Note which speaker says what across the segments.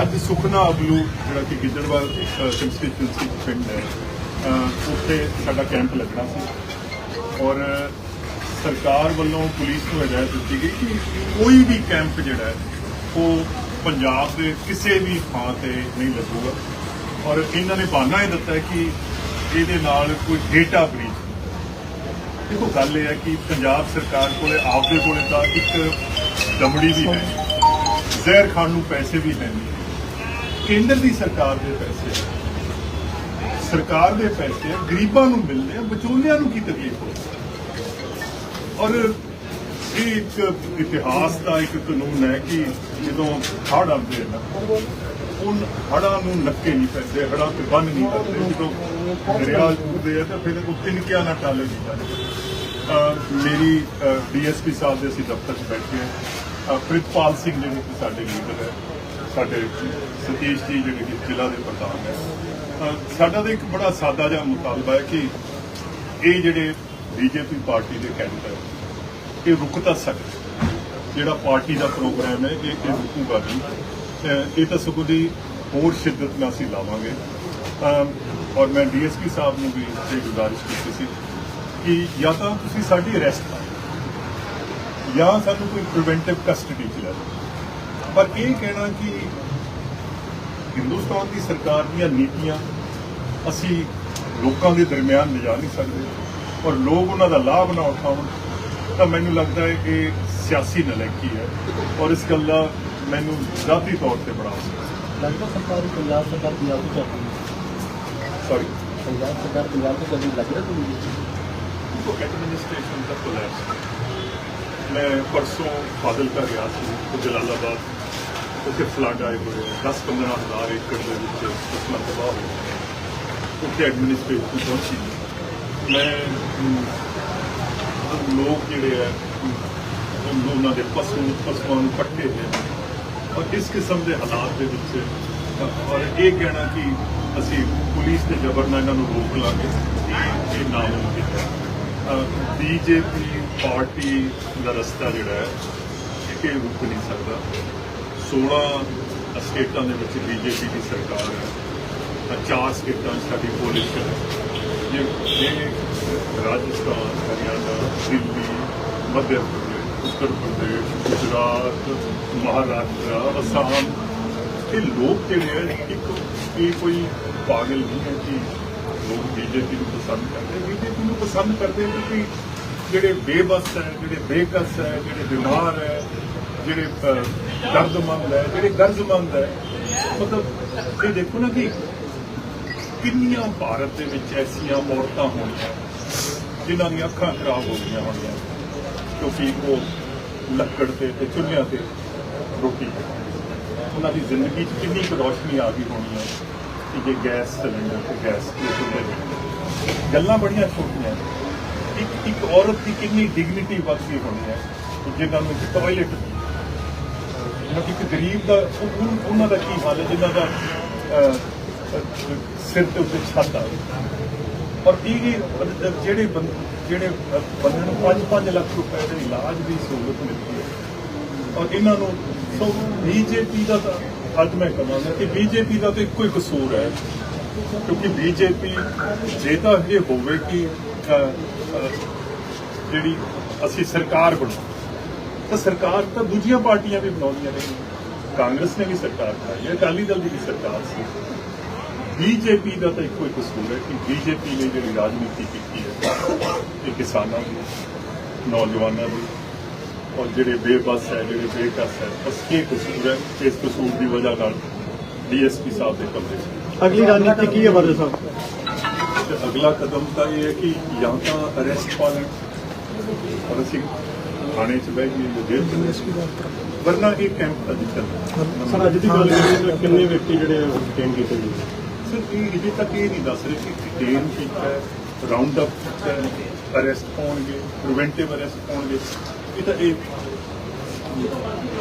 Speaker 1: ਅੱਜ ਸੁਖਨਾ ਅਬਲੂ ਜਿਹੜਾ ਕਿ ਗਿੱਦੜਵਾਲ ਕੰਸਟੀਚੁਐਂਸੀ ਪਿੰਡ ਹੈ ਉੱਥੇ ਸਾਡਾ ਕੈਂਪ ਲੱਗਣਾ ਸੀ। ਔਰ ਸਰਕਾਰ ਵੱਲੋਂ ਪੁਲਿਸ ਨੂੰ ਹਦਾਇਤ ਦਿੱਤੀ ਗਈ ਕਿ ਕੋਈ ਵੀ ਕੈਂਪ ਜਿਹੜਾ ਹੈ, ਉਹ ਪੰਜਾਬ ਦੇ ਕਿਸੇ ਵੀ ਥਾਂ ਤੇ ਨਹੀਂ ਲੱਗੂਗਾ। ਔਰ ਇਹਨਾਂ ਨੇ ਬਹਾਨਾ ਇਹ ਦਿੱਤਾ ਕਿ ਇਹਦੇ ਨਾਲ ਕੋਈ ਡੇਟਾ ਬ੍ਰੀਚ ਦੇਖੋ, ਗੱਲ ਇਹ ਹੈ ਕਿ ਪੰਜਾਬ ਸਰਕਾਰ ਕੋਲੇ, ਆਪਦੇ ਕੋਲੇ ਤਾਂ ਇੱਕ ਦਮੜੀ ਵੀ ਹੈ ਜ਼ਹਿਰ ਖਾਣ ਨੂੰ ਪੈਸੇ ਵੀ ਹੈ ਨਹੀਂ। ਕੇਂਦਰ ਦੀ ਸਰਕਾਰ ਦੇ ਪੈਸੇ ਸਰਕਾਰ ਦੇ ਪੈਸੇ ਗਰੀਬਾਂ ਨੂੰ ਮਿਲਦੇ ਆ, ਵਿਚੋਲਿਆਂ ਨੂੰ ਕੀ ਤਕਲੀਫ ਹੋ ਔਰ ਇਹ ਇੱਕ ਇਤਿਹਾਸ ਦਾ ਇੱਕ ਕਾਨੂੰਨ ਹੈ ਕਿ ਜਦੋਂ ਹੜ੍ਹ ਆਉਂਦੇ ਨਾ ਉਨ ਹੜ੍ਹਾਂ ਨੂੰ ਨੱਕੇ ਨਹੀਂ ਪੈਂਦੇ, ਹੜ੍ਹਾਂ ਤੇ ਬੰਨ ਨਹੀਂ ਕਰਦੇ ਜਦੋਂ ਦਰਿਆ ਜੁੜਦੇ ਆ, ਤਾਂ ਫਿਰ ਉਹ ਤਿਨਕਿਆ ਨਾ ਟਾਲੇ ਨਹੀਂ ਜਾਂਦੇ ਅਹ ਮੇਰੀ ਡੀਐਸਪੀ ਸਾਹਿਬ ਦੇ ਅਸੀਂ ਦਫ਼ਤਰ 'ਚ ਬੈਠੇ ਹਾਂ ਪ੍ਰਿਤਪਾਲ ਸਿੰਘ ਜਿਹੜੇ ਕਿ ਸਾਡੇ ਲੀਡਰ ਹੈ। ਸਾਡੇ ਸਤੀਸ਼ ਜੀ ਜਿਹੜੇ ਕਿ ਜ਼ਿਲ੍ਹਾ ਦੇ ਪ੍ਰਧਾਨ ਹੈ ਸਾਡਾ ਤਾਂ ਇੱਕ ਬੜਾ ਸਾਦਾ ਜਿਹਾ ਮੁਤਾਲਬਾ ਹੈ ਕਿ ਇਹ ਜਿਹੜੇ ਬੀਜੇਪੀ ਪਾਰਟੀ ਦੇ ਕੈਂਡੀਡੇਟ ਇਹ ਰੁਕ ਤਾਂ ਸਕਦੇ ਜਿਹੜਾ ਪਾਰਟੀ ਦਾ ਪ੍ਰੋਗਰਾਮ ਹੈ, ਇਹ ਇਹ ਰੁਕੂਗਾ ਨਹੀਂ। ਇਹ ਤਾਂ ਸਗੋਂ ਦੀ ਹੋਰ ਸ਼ਿੱਦਤ ਨਾਲ ਅਸੀਂ ਲਾਵਾਂਗੇ। ਔਰ ਮੈਂ ਡੀਐਸਪੀ ਸਾਹਿਬ ਨੂੰ ਵੀ ਇਹ ਗੁਜ਼ਾਰਿਸ਼ ਕੀਤੀ ਸੀ ਕਿ ਜਾਂ ਤਾਂ ਤੁਸੀਂ ਸਾਡੀ ਅਰੈਸਟ ਕਰੋ, ਜਾਂ ਸਾਨੂੰ ਕੋਈ ਪ੍ਰੀਵੈਂਟਿਵ ਕਸਟਡੀ ਚ ਲੈ ਲਓ ਪਰ ਇਹ ਕਹਿਣਾ ਕਿ ਹਿੰਦੁਸਤਾਨ ਦੀ ਸਰਕਾਰ ਦੀਆਂ ਨੀਤੀਆਂ ਅਸੀਂ ਲੋਕਾਂ ਦੇ ਦਰਮਿਆਨ ਲਿਜਾ ਨਹੀਂ ਸਕਦੇ ਔਰ ਲੋਕ ਉਹਨਾਂ ਦਾ ਲਾਭ ਨਾ ਉਠਾਉਣ ਤਾਂ ਮੈਨੂੰ ਲੱਗਦਾ ਹੈ ਕਿ ਸਿਆਸੀ ਨਲਾਇਕੀ ਹੈ ਔਰ ਇਸ ਗੱਲ ਮੈਨੂੰ ਜ਼ਾਤੀ ਤੌਰ ਤੇ ਬੜਾ
Speaker 2: ਲੱਗਦਾ ਸਰਕਾਰ ਪੰਜਾਬ ਸਰਕਾਰ ਪੰਜਾਬ ਤੋਂ ਚਾਹਤੀ ਹੈ।
Speaker 1: ਸੌਰੀ
Speaker 2: ਪੰਜਾਬ ਸਰਕਾਰ ਪੰਜਾਬ ਤੋਂ ਕਦੀ ਲੱਗ ਰਿਹਾ ਤੁਹਾਨੂੰ
Speaker 1: ਕੋ ਐਡਮਿਨਿਸਟ੍ਰੇਸ਼ਨ ਦਾ ਕੋਲੈਪਸ ਮੈਂ ਪਰਸੋਂ ਫਾਜ਼ਿਲਕਾ ਗਿਆ ਸੀ ਜਲਾਲਾਬਾਦ। ਉੱਥੇ ਫਲੱਡ ਆਏ ਹੋਏ 10-15 ਹਜ਼ਾਰ ਏਕੜ ਦੇ ਵਿੱਚ ਫਸਲਾਂ ਤਬਾਹ ਹੋ ਗਈਆਂ। ਉੱਥੇ ਐਡਮਿਨਿਸਟ੍ਰੇਸ਼ਨ ਪਹੁੰਚੀ ਮੈਂ ਲੋਕ ਜਿਹੜੇ ਹੈ ਉਹਨਾਂ ਦੇ ਪਸ਼ੂ, ਪਸ਼ੂਆਂ ਨੂੰ ਪੱਟੇ ਹੋਏ ਔਰ ਇਸ ਕਿਸਮ ਦੇ ਹਾਲਾਤ ਦੇ ਵਿੱਚ ਔਰ ਇਹ ਕਹਿਣਾ ਕਿ ਅਸੀਂ ਪੁਲਿਸ ਦੇ ਜ਼ਬਰ ਨਾਲ ਇਹਨਾਂ ਨੂੰ ਰੋਕ ਲਾਂਗੇ, ਇਹ ਇਹ ਨਾਮੁਮਕਿਨ ਹੈ। ਬੀਜੇਪੀ ਪਾਰਟੀ ਦਾ ਰਸਤਾ ਜਿਹੜਾ ਹੈ, ਇਹ ਰੁਕ ਨਹੀਂ ਸਕਦਾ। 16 ਸਟੇਟਾਂ ਦੇ ਵਿੱਚ ਬੀਜੇਪੀ ਦੀ ਸਰਕਾਰ ਹੈ ਚਾਰ ਸਟੇਟਾਂ 'ਚ ਸਾਡੀ ਕੋalition ਹੈ। ਜੇ ਜੇ ਰਾਜਸਥਾਨ, ਹਰਿਆਣਾ, ਦਿੱਲੀ, ਮੱਧ ਪ੍ਰਦੇਸ਼, ਉੱਤਰ ਪ੍ਰਦੇਸ਼, ਗੁਜਰਾਤ, ਮਹਾਰਾਸ਼ਟਰ, ਅਸਾਮ, ਇਹ ਲੋਕ ਜਿਹੜੇ ਹੈ ਇੱਕ ਇਹ ਕੋਈ ਪਾਗਲ ਨਹੀਂ ਹੈ ਕਿ ਲੋਕ ਬੀਜੇਪੀ ਨੂੰ ਪਸੰਦ ਕਰਦੇ। ਬੀਜੇਪੀ ਨੂੰ ਪਸੰਦ ਕਰਦੇ ਕਿਉਂਕਿ ਜਿਹੜੇ ਬੇਬਸ ਹੈ, ਜਿਹੜੇ ਬੇਕਸ ਹੈ, ਜਿਹੜੇ ਬਿਮਾਰ ਹੈ ਜਿਹੜੇ ਦਰਦਮੰਦ ਹੈ, ਜਿਹੜੇ ਗਰਜ਼ਮੰਦ ਹੈ, ਮਤਲਬ ਇਹ ਦੇਖੋ ਨਾ ਕਿ ਕਿੰਨੀਆਂ ਭਾਰਤ ਦੇ ਵਿੱਚ ਐਸੀਆਂ ਔਰਤਾਂ ਹੋਣੀਆਂ ਜਿਨ੍ਹਾਂ ਦੀਆਂ ਅੱਖਾਂ ਖਰਾਬ ਹੋ ਗਈਆਂ ਹੋਣੀਆਂ, ਕਿਉਂਕਿ ਉਹ ਲੱਕੜ ਤੇ ਤੇ ਚੁੱਲ੍ਹਿਆਂ ਤੇ ਰੋਟੀ ਪਕਾਉਂਦੇ। ਉਹਨਾਂ ਦੀ ਜ਼ਿੰਦਗੀ 'ਚ ਕਿੰਨੀ ਕੁ ਰੌਸ਼ਨੀ ਆ ਗਈ ਹੋਣੀ ਹੈ ਕਿ ਜੇ ਗੈਸ ਸਿਲੰਡਰ ਤੇ ਗੈਸ ਚੁੱਲ੍ਹੇ ਗੱਲਾਂ ਬੜੀਆਂ ਛੋਟੀਆਂ ਇੱਕ ਇੱਕ ਔਰਤ ਦੀ ਕਿੰਨੀ ਡਿਗਨਿਟੀ ਵੱਧ ਗਈ ਹੋਣੀ ਹੈ ਕਿ ਜਿਨ੍ਹਾਂ ਨੂੰ ਇੱਕ ਟਾਇਲਟ ਮਤਲਬ ਇੱਕ ਗਰੀਬ ਦਾ ਉਹ- ਉਹਨਾਂ ਦਾ ਕੀ ਹਾਲ ਹੈ ਜਿਨ੍ਹਾਂ ਦਾ ਅਹ, ਅਹ, ਸਿਰ ਤੇ ਉੱਤੇ ਛੱਤ ਆ। ਔਰ ਇਹ ਇਹ ਜਿਹੜੇ ਬੰ- ਜਿਹੜੇ ਅਹ, ਬੰਦੇ ਨੂੰ 5-5 ਲੱਖ ਰੁਪਏ ਦੇ ਇਲਾਜ ਦੀ ਸਹੂਲਤ ਮਿਲਦੀ ਹੈ ਔਰ ਇਹਨਾਂ ਨੂੰ ਸੋ ਬੀਜੇਪੀ ਦਾ ਤਾਂ ਅੱਜ ਮੈਂ ਕਹਾਂਗਾ ਕਿ ਬੀਜੇਪੀ ਦਾ ਤਾਂ ਇੱਕੋ ਹੀ ਕਸੂਰ ਹੈ ਕਿਉਂਕਿ ਬੀਜੇਪੀ ਜੇ ਤਾਂ ਇਹ ਹੋਵੇ ਕਿ ਅਹ, ਅਹ, ਜਿਹੜੀ ਅਸੀਂ ਸਰਕਾਰ ਬਣਾਉ ਤਾਂ ਸਰਕਾਰ ਤਾਂ ਦੂਜੀਆਂ ਪਾਰਟੀਆਂ ਵੀ ਬਣਾਉਂਦੀਆਂ ਨੇ। ਕਾਂਗਰਸ ਨੇ ਵੀ ਸਰਕਾਰ ਬਣਾਈ ਹੈ ਅਕਾਲੀ ਦਲ ਦੀ ਵੀ ਸਰਕਾਰ ਸੀ। ਬੀਜੇਪੀ ਦਾ ਤਾਂ ਇੱਕੋ ਹੀ ਕਸੂਰ ਹੈ ਕਿ ਬੀਜੇਪੀ ਨੇ ਜਿਹੜੀ ਰਾਜਨੀਤੀ ਕੀਤੀ ਹੈ ਇਹ ਕਿਸਾਨਾਂ ਦੀ ਨੌਜਵਾਨਾਂ ਦੀ ਔਰ ਜਿਹੜੇ ਬੇਬਸ ਹੈ ਜਿਹੜੇ ਬੇਕਸ ਹੈ ਬਸ ਇਹ ਕਸੂਰ ਹੈ ਇਸ ਕਸੂਰ ਦੀ ਵਜ੍ਹਾ ਨਾਲ ਡੀਐਸਪੀ ਸਾਹਿਬ ਦੇ ਕਮਰੇ
Speaker 2: ਅਗਲੀ ਰਣਨੀਤੀ ਕੀ ਹੈ ਬਾਦਲ ਸਾਹਿਬ?
Speaker 1: ਅਗਲਾ ਕਦਮ ਤਾਂ ਇਹ ਹੈ ਕਿ ਜਾਂ ਤਾਂ ਅਰੈਸਟ ਪਾ ਲੈਣ ਔਰ ਅਸੀਂ ਥਾਣੇ 'ਚ ਬਹਿ ਜਾਂ ਜੇਲ੍ਹ 'ਚ ਬਹਿ। ਵਰਨਾ ਇਹ ਕੈਂਪ ਅੱਜ ਚੱਲਦਾ
Speaker 2: ਸਰ ਅੱਜ ਦੀ ਗੱਲ ਕਰੀਏ ਤਾਂ ਕਿੰਨੇ ਵਿਅਕਤੀ ਜਿਹੜੇ ਡਿਟੇਨ ਕੀਤੇ ਗਏ
Speaker 1: ਸਰ ਇਹ ਅਜੇ ਤੱਕ ਇਹ ਨਹੀਂ ਦੱਸ ਰਹੇ ਕਿ ਡਿਟੇਨ ਕੀਤਾ ਹੈ ਰਾਉਂਡ ਅਪ ਕੀਤਾ ਹੈ ਅਰੈਸਟ ਹੋਣਗੇ ਪ੍ਰੀਵੈਂਟਿਵ ਅਰੈਸਟ ਹੋਣਗੇ ਇਹ ਤਾਂ ਇਹ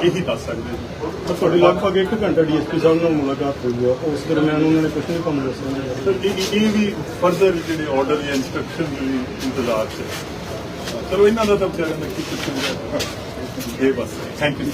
Speaker 1: ਇਹੀ ਦੱਸ ਸਕਦੇ ਜੀ।
Speaker 2: ਤਾਂ ਤੁਹਾਡੀ ਲਗਭਗ 1 ਘੰਟਾ ਡੀਐਸਪੀ ਸਾਹਿਬ ਨਾਲ ਮੁਲਾਕਾਤ ਹੋਈ ਹੈ ਉਸ ਦਰਮਿਆਨ ਉਹਨਾਂ ਨੇ ਕੁਝ ਨਹੀਂ ਤੁਹਾਨੂੰ ਦੱਸਿਆ
Speaker 1: ਸਰ ਇਹ ਵੀ ਫਰਦਰ ਜਿਹੜੇ ਆਰਡਰ ਜਾਂ ਇਨਸਟਰਕਸ਼ਨ ਦੀ ਇੰਤਜ਼ਾਰ ਚ ਹੈ। ਚਲੋ ਇਹਨਾਂ ਦਾ ਤਾਂ ਵਿਚਾਰਿਆਂ ਦਾ ਕੀ ਕੁਝ ਇਹ ਬਸ ਥੈਂਕ ਯੂ